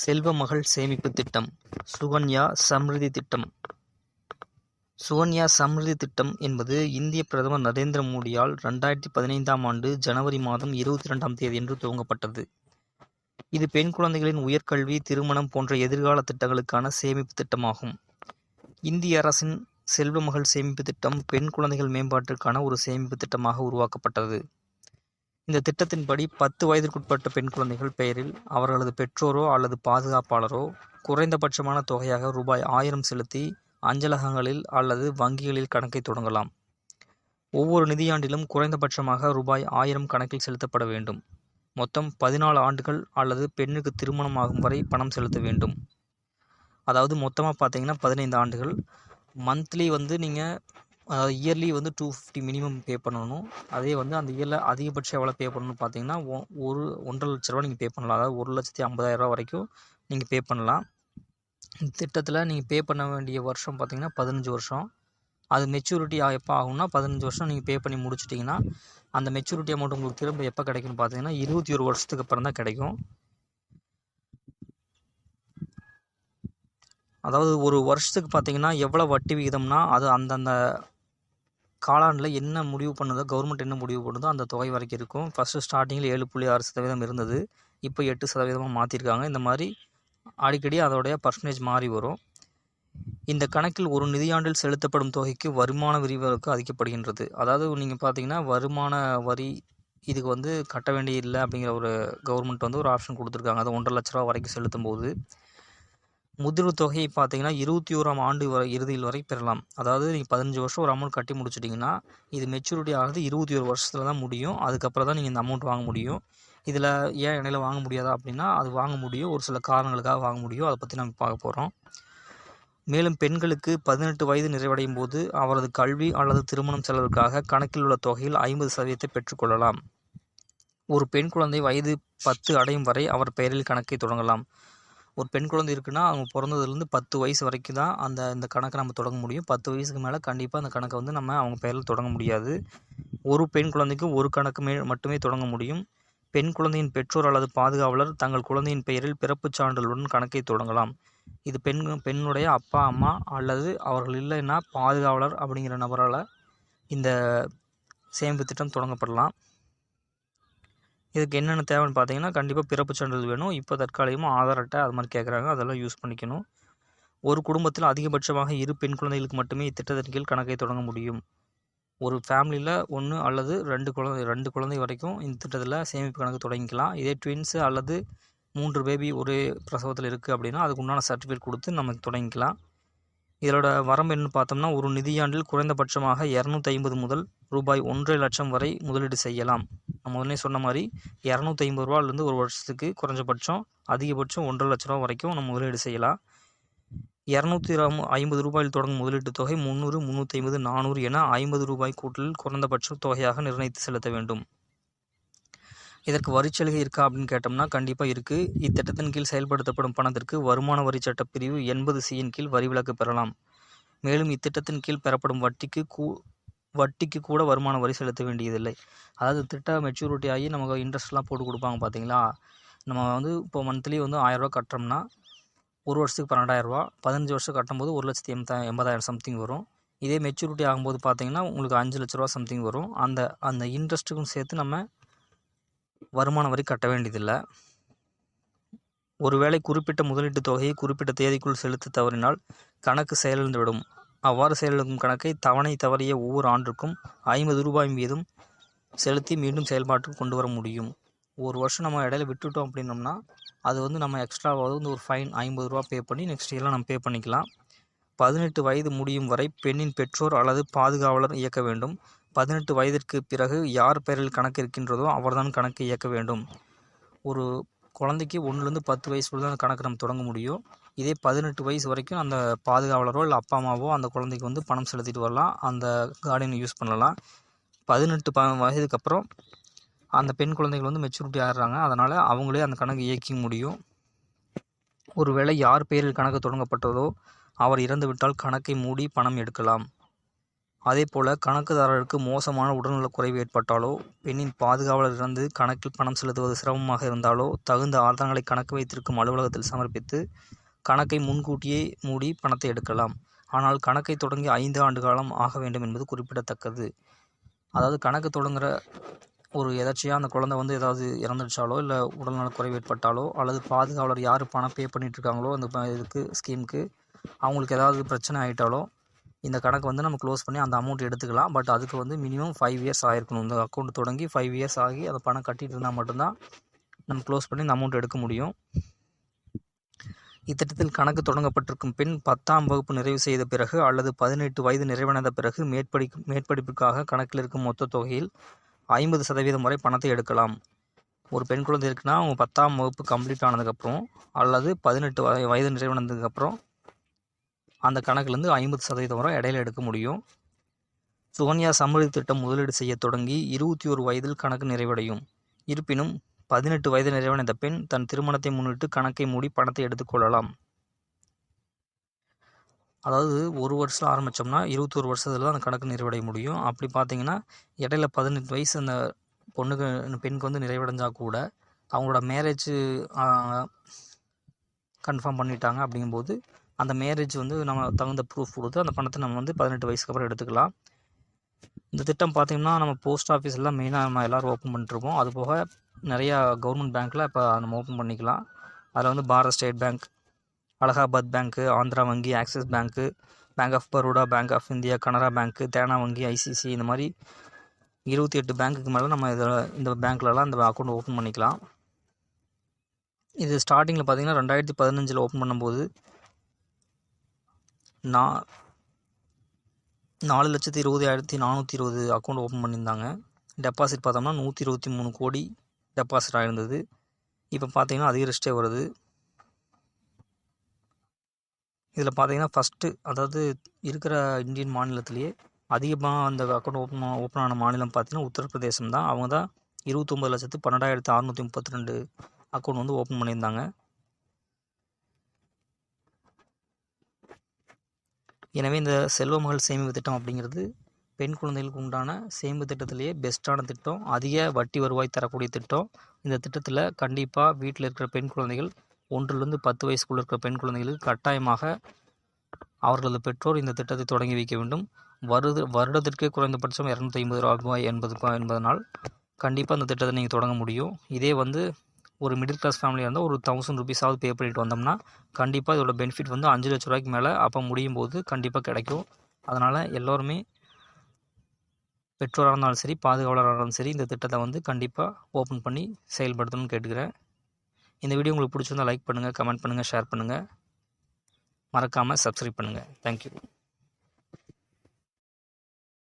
செல்வ மகள் சேமிப்பு திட்டம் சுகன்யா சம்ரிதி திட்டம். சுகன்யா சம்ரிதி திட்டம் என்பது இந்திய பிரதமர் நரேந்திர மோடியால் ரெண்டாயிரத்தி பதினைந்தாம் ஆண்டு ஜனவரி மாதம் இருபத்தி ரெண்டாம் தேதியன்று துவங்கப்பட்டது. இது பெண் குழந்தைகளின் உயர்கல்வி திருமணம் போன்ற எதிர்கால திட்டங்களுக்கான சேமிப்பு திட்டமாகும். இந்திய அரசின் செல்வ மகள் சேமிப்பு திட்டம் பெண் குழந்தைகள் மேம்பாட்டிற்கான ஒரு சேமிப்பு திட்டமாக உருவாக்கப்பட்டது. இந்த திட்டத்தின்படி பத்து வயதிற்குட்பட்ட பெண் குழந்தைகள் பெயரில் அவர்களது பெற்றோரோ அல்லது பாதுகாப்பாளரோ குறைந்தபட்சமான தொகையாக ரூபாய் ஆயிரம் செலுத்தி அஞ்சலகங்களில் அல்லது வங்கிகளில் கணக்கை தொடங்கலாம். ஒவ்வொரு நிதியாண்டிலும் குறைந்தபட்சமாக ரூபாய் ஆயிரம் கணக்கில் செலுத்தப்பட வேண்டும். மொத்தம் பதினாலு ஆண்டுகள் அல்லது பெண்ணுக்கு திருமணம் ஆகும் வரை பணம் செலுத்த வேண்டும். அதாவது மொத்தமாக பார்த்தீங்கன்னா பதினைந்து ஆண்டுகள். மந்த்லி வந்து நீங்கள் இயர்லி வந்து டூ ஃபிஃப்டி மினிமம் பே பண்ணணும். அதே வந்து அந்த இயரில் அதிகபட்சம் எவ்வளோ பே பண்ணணும்னு பார்த்தீங்கன்னா ஒ- ஒரு ஒன்றரை லட்ச ரூபா நீங்கள் பே பண்ணலாம். அதாவது ஒரு லட்சத்தி ஐம்பதாயிரரூபா வரைக்கும் நீங்கள் பே பண்ணலாம். இந்த திட்டத்தில் நீங்கள் பே பண்ண வேண்டிய வருஷம் பார்த்தீங்கன்னா பதினஞ்சு வருஷம். அது மெச்சூரிட்டி எப்போ ஆகும்னா பதினஞ்சு வருஷம் நீங்கள் பே பண்ணி முடிச்சிட்டிங்கன்னா அந்த மெச்சூரிட்டி அமௌண்ட் உங்களுக்கு திரும்ப எப்போ கிடைக்கும்னு பார்த்தீங்கன்னா இருபத்தி ஒரு வருஷத்துக்கு அப்புறம் தான் கிடைக்கும். அதாவது ஒரு வருஷத்துக்கு பார்த்தீங்கன்னா எவ்வளோ வட்டி விகிதம்னா அது அந்தந்த காலாண்டில் என்ன முடிவு பண்ணுதோ கவர்மெண்ட் என்ன முடிவு பண்ணுதோ அந்த தொகை வரைக்கும் இருக்கும். ஃபஸ்ட்டு ஸ்டார்டிங்கில் ஏழு புள்ளி ஆறு சதவீதம் இருந்தது. இப்போ எட்டு சதவீதமாக மாற்றிருக்காங்க இந்த மாதிரி அடிக்கடி அதோடைய பர்சன்டேஜ் மாறி வரும். இந்த கணக்கில் ஒரு நிதியாண்டில் செலுத்தப்படும் தொகைக்கு வருமான விரிவாக்கு அதிகப்படுகின்றது அதாவது நீங்கள் பார்த்தீங்கன்னா வருமான வரி இதுக்கு வந்து கட்ட வேண்டிய இல்லை அப்படிங்கிற ஒரு கவர்மெண்ட் வந்து ஒரு ஆப்ஷன் கொடுத்துருக்காங்க. அது ஒன்றரை லட்ச ரூபா வரைக்கும் செலுத்தும் போது முதிர்வு தொகையை பார்த்தீங்கன்னா இருபத்தி ஓராம் ஆண்டு வரை இறுதியில் வரை பெறலாம். அதாவது நீங்கள் பதினஞ்சு வருஷம் ஒரு அமௌண்ட் கட்டி முடிச்சிட்டிங்கன்னா இது மெச்சூரிட்டி ஆகிறது இருபத்தி ஒரு வருஷத்தில் தான் முடியும். அதுக்கப்புறம் தான் நீங்கள் இந்த அமௌண்ட் வாங்க முடியும். இதில் ஏன் இடையில வாங்க முடியாதா அப்படின்னா அது வாங்க முடியும். ஒரு சில காரணங்களுக்காக வாங்க முடியும். அதை பற்றி நம்ம பார்க்க போகிறோம் மேலும் பெண்களுக்கு பதினெட்டு வயது நிறைவடையும் போது அவரது கல்வி அல்லது திருமணம் செலவிற்காக கணக்கில் உள்ள தொகையில் ஐம்பது சதவீதத்தை பெற்றுக்கொள்ளலாம் ஒரு பெண் குழந்தை வயது பத்து அடையும் வரை அவர் பெயரில் கணக்கை தொடங்கலாம். ஒரு பெண் குழந்தை இருக்குன்னா அவங்க பிறந்ததுலேருந்து பத்து வயசு வரைக்கும் தான் அந்த இந்த கணக்கை நம்ம தொடங்க முடியும். பத்து வயசுக்கு மேலே கண்டிப்பாக அந்த கணக்கை வந்து நம்ம அவங்க பெயரில் தொடங்க முடியாது. ஒரு பெண் குழந்தைக்கும் ஒரு கணக்கு மே மட்டுமே தொடங்க முடியும். பெண் குழந்தையின் பெற்றோர் அல்லது பாதுகாவலர் தங்கள் குழந்தையின் பெயரில் பிறப்புச் சான்றிதழுடன் கணக்கை தொடங்கலாம். இது பெண் பெண்ணுடைய அப்பா அம்மா அல்லது அவர்கள் இல்லைன்னா பாதுகாவலர் அப்படிங்கிற நபரால் இந்த சேமிப்பு திட்டம் தொடங்கப்படலாம். இதுக்கு என்னென்ன தேவைன்னு பார்த்தீங்கன்னா கண்டிப்பாக பிறப்புச் சான்றிதழ் வேணும். இப்போ தற்காலிகமாக ஆதார் அட்டை அது மாதிரி கேட்குறாங்க அதெல்லாம் யூஸ் பண்ணிக்கணும். ஒரு குடும்பத்தில் அதிகபட்சமாக இரு பெண் குழந்தைகளுக்கு மட்டுமே இத்திட்டத்தின் கீழ் கணக்கை தொடங்க முடியும். ஒரு ஃபேமிலியில் ஒன்று அல்லது ரெண்டு குழந்தை ரெண்டு குழந்தை வரைக்கும் இந்த திட்டத்தில் சேமிப்பு கணக்கு தொடங்கிக்கலாம். இதே ட்வின்ஸு அல்லது மூன்று பேபி ஒரே பிரசவத்தில் இருக்குது அப்படின்னா அதுக்கு உண்டான சர்டிஃபிகேட் கொடுத்து நமக்கு தொடங்கிக்கலாம். இதோட வரம்பு என்னன்னு பார்த்தோம்னா ஒரு நிதியாண்டில் குறைந்தபட்சமாக இரநூத்தி ஐம்பது முதல் ரூபாய் ஒன்றரை லட்சம் வரை முதலீடு செய்யலாம். நம்ம உடனே சொன்ன மாதிரி இரநூத்தி ஐம்பது ரூபாலேருந்து ஒரு வருஷத்துக்கு குறைஞ்சபட்சம் அதிகபட்சம் ஒன்றரை லட்ச ரூபா வரைக்கும் நம்ம முதலீடு செய்யலாம். இரநூத்தி ஐம்பது ரூபாயில் தொடங்கும் முதலீட்டு தொகை முந்நூறு முந்நூற்றி ஐம்பது நானூறு என ஐம்பது ரூபாய் கூட்டலில் குறைந்தபட்ச தொகையாக நிர்ணயித்து செலுத்த வேண்டும். இதற்கு வரிச்சலுகை இருக்கா அப்படின்னு கேட்டோம்னா கண்டிப்பாக இருக்குது இத்திட்டத்தின் கீழ் செயல்படுத்தப்படும் பணத்திற்கு வருமான வரி சட்ட பிரிவு எண்பது சியின் கீழ் வரி விலக்கு பெறலாம். மேலும் இத்திட்டத்தின் கீழ் பெறப்படும் வட்டிக்கு கூ வட்டிக்கு கூட வருமான வரி செலுத்த வேண்டியதில்லை. அதாவது திட்ட மெச்சூரிட்டி ஆகி நமக்கு இன்ட்ரெஸ்ட்லாம் போட்டு கொடுப்பாங்க பார்த்தீங்களா நம்ம வந்து இப்போ மந்த்லி வந்து ஆயரூவா கட்டுறோம்னா ஒரு வருஷத்துக்கு பன்னெண்டாயிரரூவா பதினஞ்சு வருஷம் கட்டும்போது ஒரு லட்சத்தி எண்பதா எண்பதாயிரம் சம்திங் வரும். இதே மெச்சூரிட்டி ஆகும்போது பார்த்தீங்கன்னா உங்களுக்கு அஞ்சு லட்ச ரூபா சம்திங் வரும். அந்த அந்த இன்ட்ரெஸ்ட்டுக்கும் சேர்த்து நம்ம வருமான வரி கட்ட வேண்டியதில்லை. ஒருவேளை குறிப்பிட்ட முதலீட்டு தொகையை குறிப்பிட்ட தேதிக்குள் செலுத்த தவறினால் கணக்கு செயலிழந்துவிடும். அவ்வாறு செயலிழக்கும் கணக்கை தவணை தவறிய ஒவ்வொரு ஆண்டுக்கும் ஐம்பது ரூபாய் வீதம் செலுத்தி மீண்டும் செயல்பாட்டுக்கு கொண்டு வர முடியும். ஒரு வருஷம் நம்ம இடையில விட்டுட்டோம் அப்படின்னோம்னா அது வந்து நம்ம எக்ஸ்ட்ராவாக வந்து ஒரு ஃபைன் ஐம்பது ரூபா பே பண்ணி நெக்ஸ்ட் இயர்லாம் நம்ம பே பண்ணிக்கலாம். பதினெட்டு வயது முடியும் வரை பெண்ணின் பெற்றோர் அல்லது பாதுகாவலர் இயக்க வேண்டும். பதினெட்டு வயதிற்கு பிறகு யார் பெயரில் கணக்கு இருக்கின்றதோ அவர்தான் கணக்கு இயக்க வேண்டும். ஒரு குழந்தைக்கு ஒன்றுலேருந்து பத்து வயசுக்குள்ள தான் அந்த கணக்கு நம்ம தொடங்க முடியும். இதே பதினெட்டு வயசு வரைக்கும் அந்த பாதுகாவலரோ இல்லை அப்பா அம்மாவோ அந்த குழந்தைக்கு வந்து பணம் செலுத்திட்டு வரலாம். அந்த கார்டியனை யூஸ் பண்ணலாம். பதினெட்டு ப வயதுக்கு அப்புறம் அந்த பெண் குழந்தைகள் வந்து மெச்சூரிட்டி ஆகிறாங்க அதனால் அவங்களே அந்த கணக்கு இயக்க முடியும். ஒருவேளை யார் பெயரில் கணக்கு தொடங்கப்பட்டதோ அவர் இறந்துவிட்டால் கணக்கை மூடி பணம் எடுக்கலாம். அதே போல் கணக்குதாரருக்கு மோசமான உடல்நலக் குறைவு ஏற்பட்டாலோ பெண்ணின் பாதுகாவலர் இறந்து கணக்கில் பணம் செலுத்துவது சிரமமாக இருந்தாலோ தகுந்த ஆதாரங்களை கணக்கு வைத்திருக்கும் அலுவலகத்தில் சமர்ப்பித்து கணக்கை முன்கூட்டியே மூடி பணத்தை எடுக்கலாம். ஆனால் கணக்கை தொடங்கி ஐந்து ஆண்டு காலம் ஆக வேண்டும் என்பது குறிப்பிடத்தக்கது. அதாவது கணக்கு தொடங்குகிற ஒரு எதாச்சியாக அந்த குழந்தை வந்து ஏதாவது இறந்துடுச்சாலோ இல்லை உடல்நலக்குறைவு ஏற்பட்டாலோ அல்லது பாதுகாவலர் யார் பணம் பே பண்ணிட்டு இருக்காங்களோ அந்த ப- இதுக்கு ஸ்கீமுக்கு அவங்களுக்கு ஏதாவது பிரச்சனை ஆகிட்டாலோ இந்த கணக்கு வந்து நம்ம க்ளோஸ் பண்ணி அந்த அமௌண்ட் எடுத்துக்கலாம். பட் அதுக்கு வந்து மினிமம் ஃபைவ் இயர்ஸ் ஆகிருக்கணும் இந்த அக்கௌண்ட் தொடங்கி ஃபைவ் இயர்ஸ் ஆகி அந்த பணம் கட்டிட்டு இருந்தால் மட்டும்தான் நம்ம க்ளோஸ் பண்ணி இந்த அமௌண்ட் எடுக்க முடியும். இத்திட்டத்தில் கணக்கு தொடங்கப்பட்டிருக்கும் பெண் பத்தாம் வகுப்பு நிறைவு செய்த பிறகு அல்லது பதினெட்டு வயது நிறைவடைந்த பிறகு மேற்படி மேற்படிப்புக்காக கணக்கில் இருக்கும் மொத்த தொகையில் ஐம்பது சதவீதம் வரை பணத்தை எடுக்கலாம். ஒரு பெண் குழந்தை இருக்குன்னா அவங்க பத்தாம் வகுப்பு கம்ப்ளீட் ஆனதுக்கப்புறம் அல்லது பதினெட்டு வய வயது நிறைவடைந்ததுக்கப்புறம் அந்த கணக்குலேருந்து ஐம்பது சதவீதம் வரை இடையில எடுக்க முடியும். சுகன்யா சமூக திட்டம் முதலீடு செய்ய தொடங்கி இருபத்தி ஒரு வயதில் கணக்கு நிறைவடையும். இருப்பினும் பதினெட்டு வயது நிறைவடைந்த பெண் தன் திருமணத்தை முன்னிட்டு கணக்கை மூடி பணத்தை எடுத்துக்கொள்ளலாம் அதாவது ஒரு வருஷம் ஆரம்பித்தோம்னா இருபத்தொரு வருஷத்தில் தான் அந்த கணக்கு நிறைவடைய முடியும். அப்படி பார்த்தீங்கன்னா இடையில பதினெட்டு வயசு அந்த பொண்ணுக்கு பெண்ணுக்கு வந்து நிறைவடைஞ்சா கூட அவங்களோட மேரேஜ் கன்ஃபார்ம் பண்ணிட்டாங்க அப்படிங்கும்போது அந்த மேரேஜ் வந்து நம்ம தகுந்த ப்ரூஃப் கொடுத்து அந்த பணத்தை நம்ம வந்து பதினெட்டு வயசுக்கு அப்புறம் எடுத்துக்கலாம். இந்த திட்டம் பார்த்திங்கன்னா நம்ம போஸ்ட் ஆஃபீஸ்லாம் மெயினாக நம்ம எல்லோரும் ஓப்பன் பண்ணிட்டுருக்கோம் அது போக நிறையா கவர்மெண்ட் பேங்க்கில் இப்போ நம்ம ஓப்பன் பண்ணிக்கலாம். அதில் வந்து Bharat state bank Allahabad bank Andhra வங்கி Axis bank bank of Baroda bank of India Canara bank Dena வங்கி ஐசிசி இந்த மாதிரி இருபத்தி எட்டு பேங்க்குக்கு மேலே நம்ம இதில் இந்த பேங்க்லலாம் இந்த அக்கௌண்ட் ஓப்பன் பண்ணிக்கலாம். இது ஸ்டார்டிங்கில் பார்த்தீங்கன்னா ரெண்டாயிரத்தி பதினஞ்சில் ஓப்பன் பண்ணும்போது நான் நாலு லட்சத்தி இருபதாயிரத்தி நானூற்றி இருபது அக்கௌண்ட் ஓப்பன் பண்ணியிருந்தாங்க. டெபாசிட் பார்த்தோம்னா நூற்றி இருபத்தி மூணு கோடி டெபாசிட் ஆகிருந்தது இப்போ பார்த்தீங்கன்னா அதிகரிச்சிட்டே வருது. இதில் பார்த்தீங்கன்னா ஃபஸ்ட்டு அதாவது இருக்கிற இந்தியன் மாநிலத்திலேயே அதிகமாக அந்த அக்கௌண்ட் ஓப்பன் ஓப்பன் ஆன மாநிலம் பார்த்தீங்கன்னா உத்தரப்பிரதேசம் தான் அவங்க தான் இருபத்தொம்பது லட்சத்து பன்னெண்டாயிரத்து அறநூற்றி முப்பத்தி ரெண்டு அக்கௌண்ட் வந்து ஓப்பன் பண்ணியிருந்தாங்க. எனவே இந்த செல்வ மகள் சேமிப்பு திட்டம் அப்படிங்கிறது பெண் குழந்தைகளுக்கு உண்டான சேமிப்பு திட்டத்திலேயே பெஸ்ட்டான திட்டம் அதிக வட்டி வருவாய் தரக்கூடிய திட்டம். இந்த திட்டத்தில் கண்டிப்பாக வீட்டில் இருக்கிற பெண் குழந்தைகள் ஒன்றிலிருந்து பத்து வயசுக்குள்ளே இருக்கிற பெண் குழந்தைகளுக்கு கட்டாயமாக அவர்களது பெற்றோர் இந்த திட்டத்தை தொடங்கி வைக்க வேண்டும். வருது வருடத்திற்கே குறைந்தபட்சம் இரநூத்தி ஐம்பது ரூபாய் என்பது என்பதனால் கண்டிப்பாக அந்த திட்டத்தை நீங்கள் தொடங்க முடியும். இதே வந்து ஒரு மிடில் கிளாஸ் ஃபேமிலியாக இருந்தால் ஒரு தௌசண்ட் ருபீஸாவது பே பண்ணிட்டு வந்தோம்னா கண்டிப்பாக இதோட பெனிஃபிட் வந்து அஞ்சு லட்ச ரூபாய்க்கு மேலே அப்போ முடியும் போது கண்டிப்பாக கிடைக்கும். அதனால் எல்லோருமே பெற்றோராக இருந்தாலும் சரி பாதுகாவலராக இருந்தாலும் சரி இந்த திட்டத்தை வந்து கண்டிப்பாக ஓப்பன் பண்ணி செயல்படுத்தணும்னு கேட்டுக்கிறேன். இந்த வீடியோ உங்களுக்கு பிடிச்சிருந்தா லைக் பண்ணுங்கள் கமெண்ட் பண்ணுங்கள் ஷேர் பண்ணுங்கள் மறக்காமல் சப்ஸ்கிரைப் பண்ணுங்கள் தேங்க்யூ